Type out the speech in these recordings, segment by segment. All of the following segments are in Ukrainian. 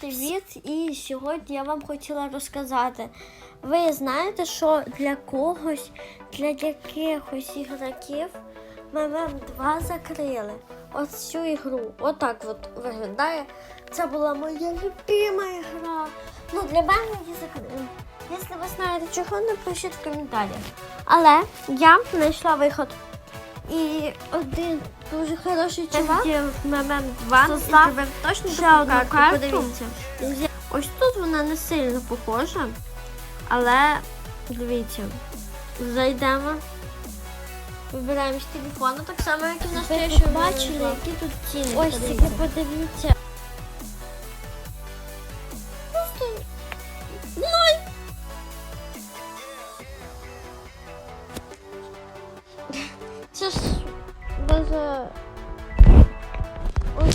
привіт! І сьогодні я вам хотіла розказати. Ви знаєте, що для когось, для якихось ігроків ММ 2 закрили. От цю ігру. Отак от виглядає. Це була моя любима ігра. Ну, для мене її закрили. Якщо ви знаєте чого, напишіть в коментарях. Але я знайшла виход. І один дуже хороший чувак. момент 2 Создав тепер точно ще таку одну карту. карту. Подивіться. Ось тут вона не сильно похожа, але дивіться, зайдемо. Вибираємо з телефону, так само, як і в Ви ще бачили, які тут ціни? Ось тільки подивіться.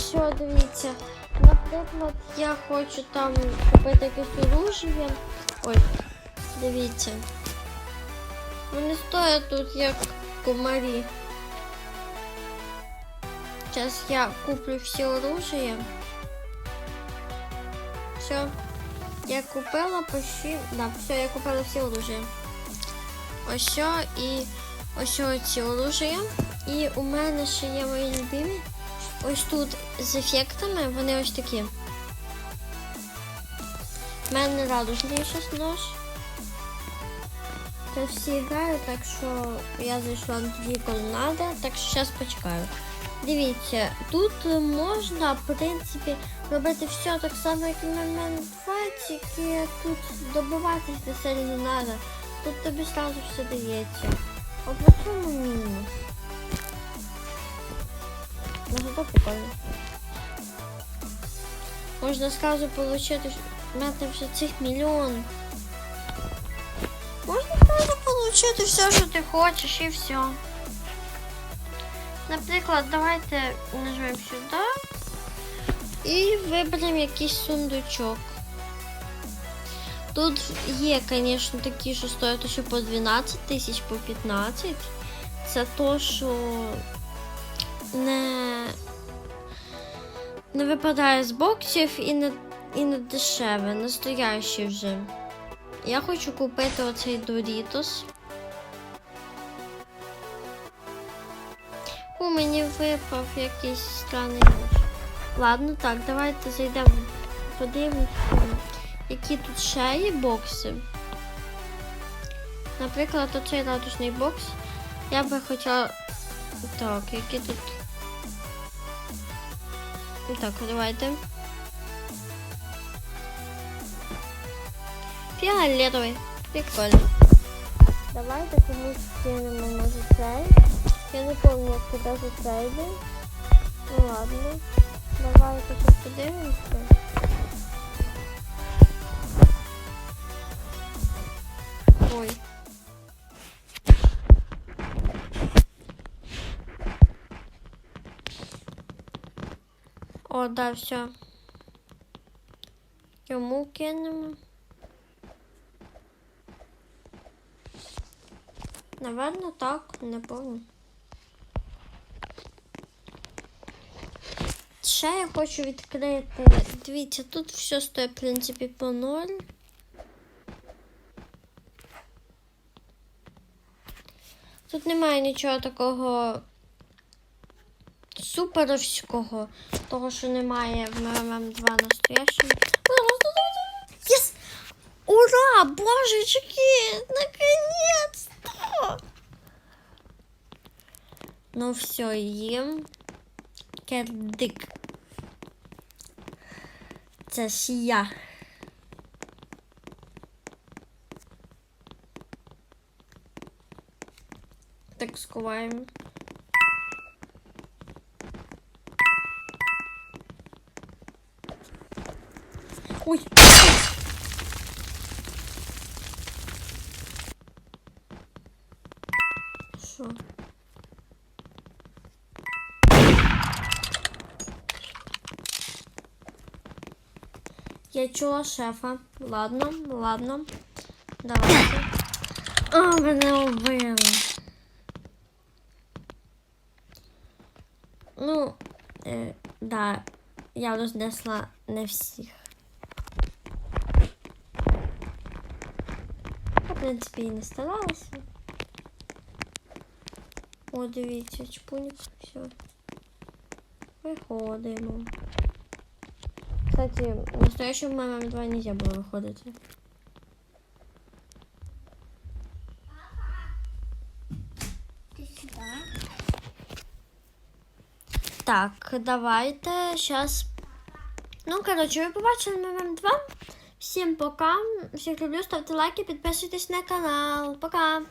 Що, дивіться. Наприклад, я хочу там купити якесь оружие. Ой, дивіться. Вони стоять тут як комарі. Сейчас я куплю все оружие. Все. Я купила почти. Да, все, я купила все оружие. Ось що і ось ці оружия. І у мене ще є мої любимі. Ось тут з ефектами, вони ось такі. У мене радужний щас нож. Це всі грають, так що я зайшла тоді, коли треба, так що зараз почекаю. Дивіться, тут можна, в принципі, робити все так само, як і на мене 2, тільки тут добиватись не сильно не треба. Тут тобі одразу все дається. На цьому мінус. Ну, зато прикольно. Можна сразу получити мати вже цих мільйон. Можна сразу получити все, що ти хочеш, і все. Наприклад, давайте нажмемо сюди і виберемо якийсь сундучок. Тут є, звісно, такі, що стоять ще по 12 тисяч, по 15. Це то, що не, не випадає з боксів і не, і не дешеве, настояще вже. Я хочу купити оцей Doritos. У мені випав якийсь странний нож. Ладно, так, давайте зайдемо, подивимося, які тут ще є бокси. Наприклад, оцей радужний бокс. Я би хотіла. Так, які тут. Так, давайте. Фіолетовий. Прикольно. Давайте комусь кинемо може цей. Я не помню, як куди за цей був. Ну ладно. Давайте тут подивимося. Ой. О, да, все. Йому кинемо. Наверно, так, не помню. Ще я хочу відкрити. Дивіться, тут все стоїть, в принципі, по ноль. Тут немає нічого такого суперовського, того, що немає в ММ2 настоящому. Єс! Ура! Божечки! Наконец-то! Ну все, їм. Кердик. Це ж я. Так сховаємо. Ой! Що? Я чула шефа. Ладно, ладно. Давайте. А, мене убили. Ну, е, да, я рознесла не всіх. принципі, і не старалася. О, дивіться, чпуньк, все. Виходимо. Кстати, в настоящем мамам 2 нельзя было виходити. Ти сюди. Так, давайте сейчас. Ну, коротше, ви побачили мемем 2. Всім пока. Всіх люблю, ставте лайки, підписуйтесь на канал. Пока.